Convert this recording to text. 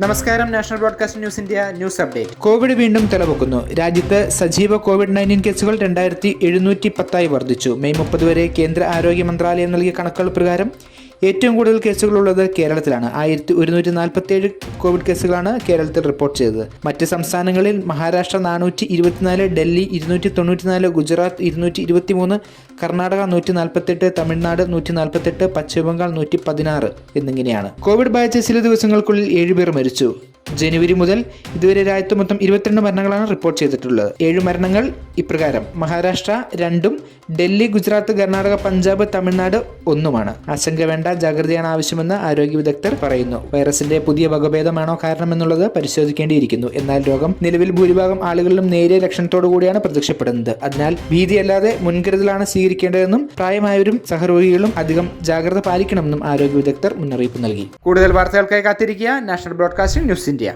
നമസ്കാരം national broadcast news India news update. Covid വീണ്ടും തലപൊക്കുന്നു. രാജ്യത്ത് സജീവ കോവിഡ് നയന്റീൻ കേസുകൾ രണ്ടായിരത്തി എഴുന്നൂറ്റി പത്തായി വർദ്ധിച്ചു. മെയ് മുപ്പത് വരെ കേന്ദ്ര ആരോഗ്യ മന്ത്രാലയം നൽകിയ കണക്കുകൾ പ്രകാരം ഏറ്റവും കൂടുതൽ കേസുകളുള്ളത് കേരളത്തിലാണ്. ആയിരത്തി ഒരുന്നൂറ്റി നാൽപ്പത്തേഴ് കോവിഡ് കേസുകളാണ് കേരളത്തിൽ റിപ്പോർട്ട് ചെയ്തത്. മറ്റ് സംസ്ഥാനങ്ങളിൽ മഹാരാഷ്ട്ര നാനൂറ്റി ഇരുപത്തിനാല് ഡൽഹി ഇരുന്നൂറ്റി തൊണ്ണൂറ്റിനാല് ഗുജറാത്ത് ഇരുന്നൂറ്റി ഇരുപത്തി മൂന്ന് കർണാടക നൂറ്റി നാൽപ്പത്തെട്ട് തമിഴ്നാട് നൂറ്റി നാൽപ്പത്തെട്ട് പശ്ചിമബംഗാൾ നൂറ്റി പതിനാറ് എന്നിങ്ങനെയാണ്. കോവിഡ് ബാധിച്ച ചില ദിവസങ്ങൾക്കുള്ളിൽ ഏഴുപേർ മരിച്ചു. ജനുവരി മുതൽ ഇതുവരെ രാജ്യത്ത് മൊത്തം ഇരുപത്തിരണ്ട് മരണങ്ങളാണ് റിപ്പോർട്ട് ചെയ്തിട്ടുള്ളത്. ഏഴ് മരണങ്ങൾ ഇപ്രകാരം. മഹാരാഷ്ട്ര രണ്ടും ഡൽഹി ഗുജറാത്ത് കർണാടക പഞ്ചാബ് തമിഴ്നാട് ഒന്നുമാണ്. ആശങ്ക വേണ്ട. ജാഗ്രതയാണ് ആവശ്യമെന്ന് ആരോഗ്യ വിദഗ്ധർ പറയുന്നു. വൈറസിന്റെ പുതിയ വകഭേദമാണോ കാരണമെന്നുള്ളത് പരിശോധിക്കേണ്ടിയിരിക്കുന്നു. എന്നാൽ രോഗം നിലവിൽ ഭൂരിഭാഗം ആളുകളിലും നേരിയ ലക്ഷണത്തോടു കൂടിയാണ് പ്രത്യക്ഷപ്പെടുന്നത്. അതിനാൽ ഭീതിയല്ലാതെ മുൻകരുതലാണ് സ്വീകരിക്കേണ്ടതെന്നും പ്രായമായവരും സഹരോഗികളും അധികം ജാഗ്രത പാലിക്കണമെന്നും ആരോഗ്യ വിദഗ്ധർ മുന്നറിയിപ്പ് നൽകി. കൂടുതൽ വാർത്തകൾക്കായി കാത്തിരിക്കുക. National broadcasting news India.